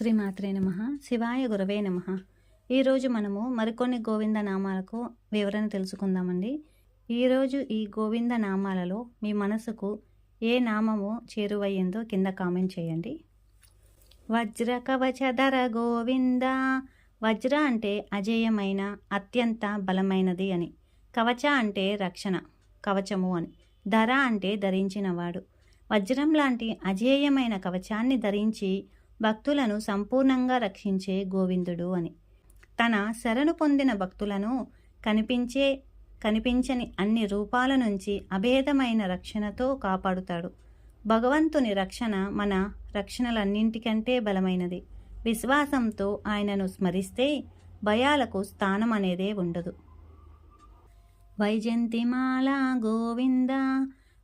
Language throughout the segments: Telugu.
శ్రీమాత్రే నమ. శివాయ గురవే నమ. ఈరోజు మనము మరికొన్ని గోవింద నామాలకు వివరణ తెలుసుకుందామండి. ఈరోజు ఈ గోవింద నామాలలో మీ మనసుకు ఏ నామము చేరువయ్యిందో కింద కామెంట్ చేయండి. వజ్ర కవచధర గోవింద. వజ్ర అంటే అజేయమైన అత్యంత బలమైనది అని. కవచ అంటే రక్షణ కవచము అని. ధర అంటే ధరించినవాడు. వజ్రం లాంటి అజేయమైన కవచాన్ని ధరించి భక్తులను సంపూర్ణంగా రక్షించే గోవిందుడు అని. తన శరణు పొందిన భక్తులను కనిపించే కనిపించని అన్ని రూపాల నుంచి అభేదమైన రక్షణతో కాపాడుతాడు. భగవంతుని రక్షణ మన రక్షణలన్నింటికంటే బలమైనది. విశ్వాసంతో ఆయనను స్మరిస్తే భయాలకు స్థానం అనేదే ఉండదు. వైజయంతిమాల గోవింద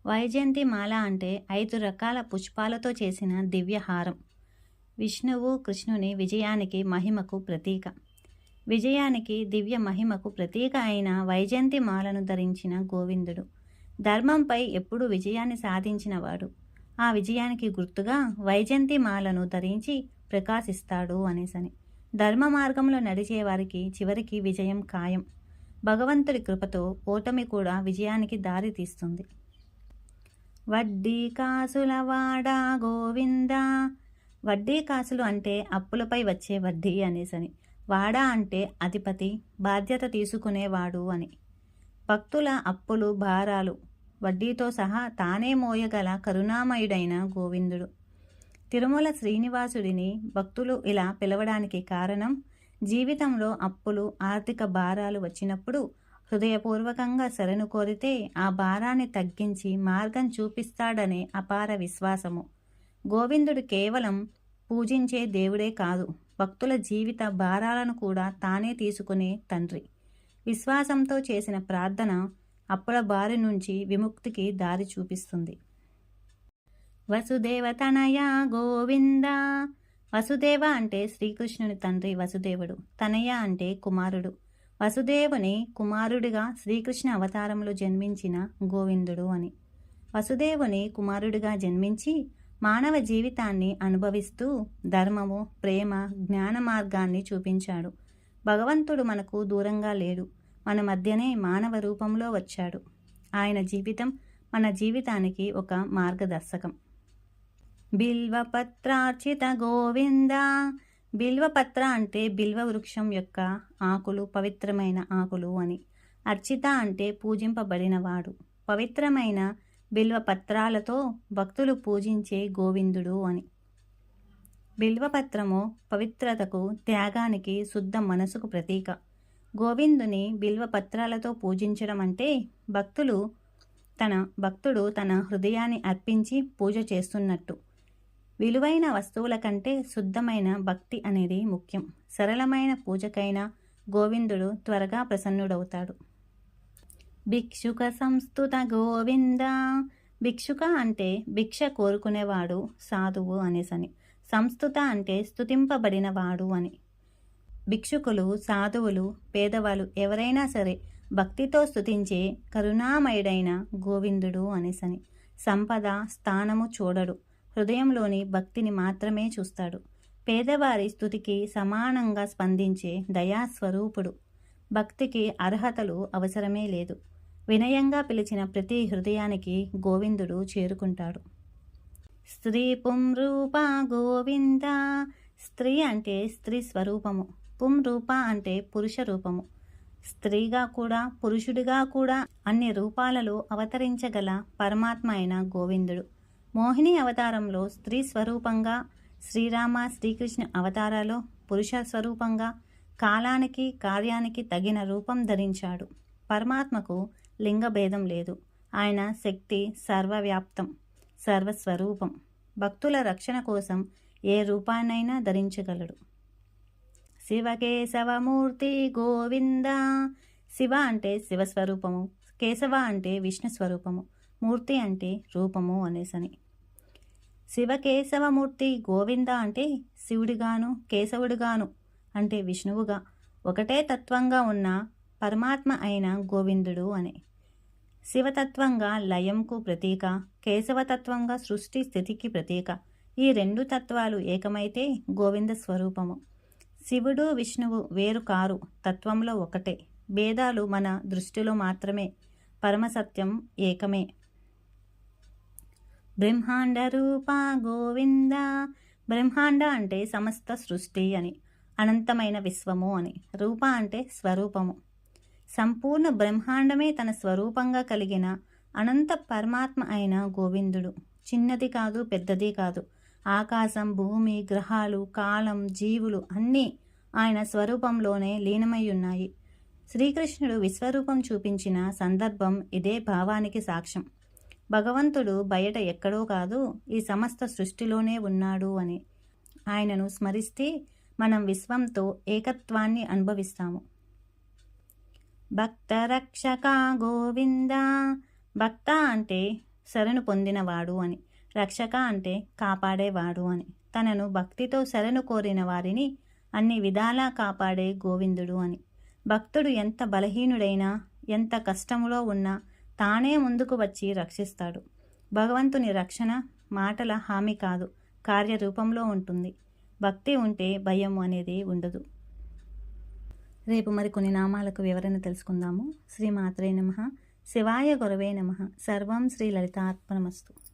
వైజయంతిమాల అంటే ఐదు రకాల పుష్పాలతో చేసిన దివ్యహారం. విష్ణువు కృష్ణుని విజయానికి మహిమకు ప్రతీక. విజయానికి దివ్య మహిమకు ప్రతీక అయిన వైజయంతి మాలను ధరించిన గోవిందుడు. ధర్మంపై ఎప్పుడు విజయాన్ని సాధించినవాడు ఆ విజయానికి గుర్తుగా వైజయంతి మాలను ధరించి ప్రకాశిస్తాడు అనేసని. ధర్మ మార్గంలో నడిచే వారికి చివరికి విజయం ఖాయం. భగవంతుడి కృపతో ఓటమి కూడా విజయానికి దారి తీస్తుంది. వడ్డీ కాసులవాడా గోవిందా? వడ్డీ కాసులు అంటే అప్పులపై వచ్చే వడ్డీ అనేసని. వాడా అంటే అధిపతి బాధ్యత తీసుకునేవాడు అని. భక్తుల అప్పులు భారాలు వడ్డీతో సహా తానే మోయగల కరుణామయుడైన గోవిందుడు. తిరుమల శ్రీనివాసుడిని భక్తులు ఇలా పిలవడానికి కారణం జీవితంలో అప్పులు ఆర్థిక భారాలు వచ్చినప్పుడు హృదయపూర్వకంగా శరణు కోరితే ఆ భారాన్ని తగ్గించి మార్గం చూపిస్తాడనే అపార విశ్వాసము. గోవిందుడు కేవలం పూజించే దేవుడే కాదు. భక్తుల జీవిత భారాలను కూడా తానే తీసుకునే తండ్రి. విశ్వాసంతో చేసిన ప్రార్థన అప్పుల బారి నుంచి విముక్తికి దారి చూపిస్తుంది. వసుదేవ తనయ గోవింద. వసుదేవ అంటే శ్రీకృష్ణుని తండ్రి వసుదేవుడు. తనయ అంటే కుమారుడు. వసుదేవుని కుమారుడిగా శ్రీకృష్ణ అవతారంలో జన్మించిన గోవిందుడు అని. వసుదేవుని కుమారుడిగా జన్మించి మానవ జీవితాన్ని అనుభవిస్తూ ధర్మము ప్రేమ జ్ఞాన మార్గాన్ని చూపించాడు. భగవంతుడు మనకు దూరంగా లేడు. మన మధ్యనే మానవ రూపంలో వచ్చాడు. ఆయన జీవితం మన జీవితానికి ఒక మార్గదర్శకం. బిల్వపత్రార్చిత గోవింద. బిల్వపత్ర అంటే బిల్వ వృక్షం యొక్క ఆకులు పవిత్రమైన ఆకులు అని. అర్చిత అంటే పూజింపబడినవాడు పవిత్రమైన బిల్వపత్రాలతో భక్తులు పూజించే గోవిందుడు అని. బిల్వపత్రము పవిత్రతకు త్యాగానికి శుద్ధ మనసుకు ప్రతీక. గోవిందుని బిల్వపత్రాలతో పూజించడం అంటే భక్తులు తన భక్తుడు తన హృదయాన్ని అర్పించి పూజ చేస్తున్నట్టు. విలువైన వస్తువుల కంటే శుద్ధమైన భక్తి అనేది ముఖ్యం. సరళమైన పూజకైనా గోవిందుడు త్వరగా ప్రసన్నుడవుతాడు. భిక్షుక సంస్థుత గోవింద. భిక్షుక అంటే భిక్ష కోరుకునేవాడు సాధువు అనేసని. సంస్థుత అంటే స్థుతింపబడినవాడు అని. భిక్షుకులు సాధువులు పేదవాళ్ళు ఎవరైనా సరే భక్తితో స్థుతించే కరుణామయుడైన గోవిందుడు అనేసని. సంపద స్థానము చూడడు. హృదయంలోని భక్తిని మాత్రమే చూస్తాడు. పేదవారి స్థుతికి సమానంగా స్పందించే దయాస్వరూపుడు. భక్తికి అర్హతలు అవసరమే లేదు. వినయంగా పిలిచిన ప్రతి హృదయానికి గోవిందుడు చేరుకుంటాడు. స్త్రీ పుంరూప గోవింద స్త్రీ అంటే స్త్రీ స్వరూపము పుంరూప అంటే పురుష రూపము. స్త్రీగా కూడా పురుషుడిగా కూడా అన్ని రూపాలలో అవతరించగల పరమాత్మ అయిన గోవిందుడు. మోహిని అవతారంలో స్త్రీ స్వరూపంగా శ్రీరామ శ్రీకృష్ణ అవతారాలో పురుష స్వరూపంగా కాలానికి కార్యానికి తగిన రూపం ధరించాడు. పరమాత్మకు లింగభేదం లేదు. ఆయన శక్తి సర్వవ్యాప్తం సర్వస్వరూపం. భక్తుల రక్షణ కోసం ఏ రూపాన్నైనా ధరించగలడు. శివకేశవమూర్తి గోవింద. శివ అంటే శివస్వరూపము కేశవ అంటే విష్ణు స్వరూపము మూర్తి అంటే రూపము అనేసని. శివకేశవమూర్తి గోవింద అంటే శివుడిగాను కేశవుడిగాను అంటే విష్ణువుగా. ఒకటే తత్వంగా ఉన్న పరమాత్మ అయిన గోవిందుడు అని. శివతత్వంగా లయంకు ప్రతీక కేశవతత్వంగా సృష్టి స్థితికి ప్రతీక. ఈ రెండు తత్వాలు ఏకమైతే గోవింద స్వరూపము. శివుడు విష్ణువు వేరు కారు తత్వంలో ఒకటే. భేదాలు మన దృష్టిలో మాత్రమే. పరమసత్యం ఏకమే. బ్రహ్మాండ రూప గోవింద. బ్రహ్మాండ అంటే సమస్త సృష్టి అని అనంతమైన విశ్వము అని. రూప అంటే స్వరూపము. సంపూర్ణ బ్రహ్మాండమే తన స్వరూపంగా కలిగిన అనంత పరమాత్మ అయిన గోవిందుడు. చిన్నది కాదు పెద్దది కాదు. ఆకాశం భూమి గ్రహాలు కాలం జీవులు అన్నీ ఆయన స్వరూపంలోనే లీనమై ఉన్నాయి. శ్రీకృష్ణుడు విశ్వరూపం చూపించిన సందర్భం ఇదే భావానికి సాక్ష్యం. భగవంతుడు బయట ఎక్కడో కాదు ఈ సమస్త సృష్టిలోనే ఉన్నాడు అని. ఆయనను స్మరిస్తే మనం విశ్వంతో ఏకత్వాన్ని అనుభవిస్తాము. భక్త రక్షక గోవింద భక్త అంటే శరణు పొందినవాడు అని. రక్షక అంటే కాపాడేవాడు అని. తనను భక్తితో శరణు కోరిన వారిని అన్ని విధాలా కాపాడే గోవిందుడు అని. భక్తుడు ఎంత బలహీనుడైనా ఎంత కష్టములో ఉన్నా తానే ముందుకు వచ్చి రక్షిస్తాడు. భగవంతుని రక్షణ మాటల హామీ కాదు కార్యరూపంలో ఉంటుంది. భక్తి ఉంటే భయం అనేది ఉండదు. రేపు మరికొన్ని నామాలకు వివరణ తెలుసుకుందాము. శ్రీ మాత్రే నమ. శివాయ గురవే నమ. సర్వం శ్రీ లలితాత్మనమస్తు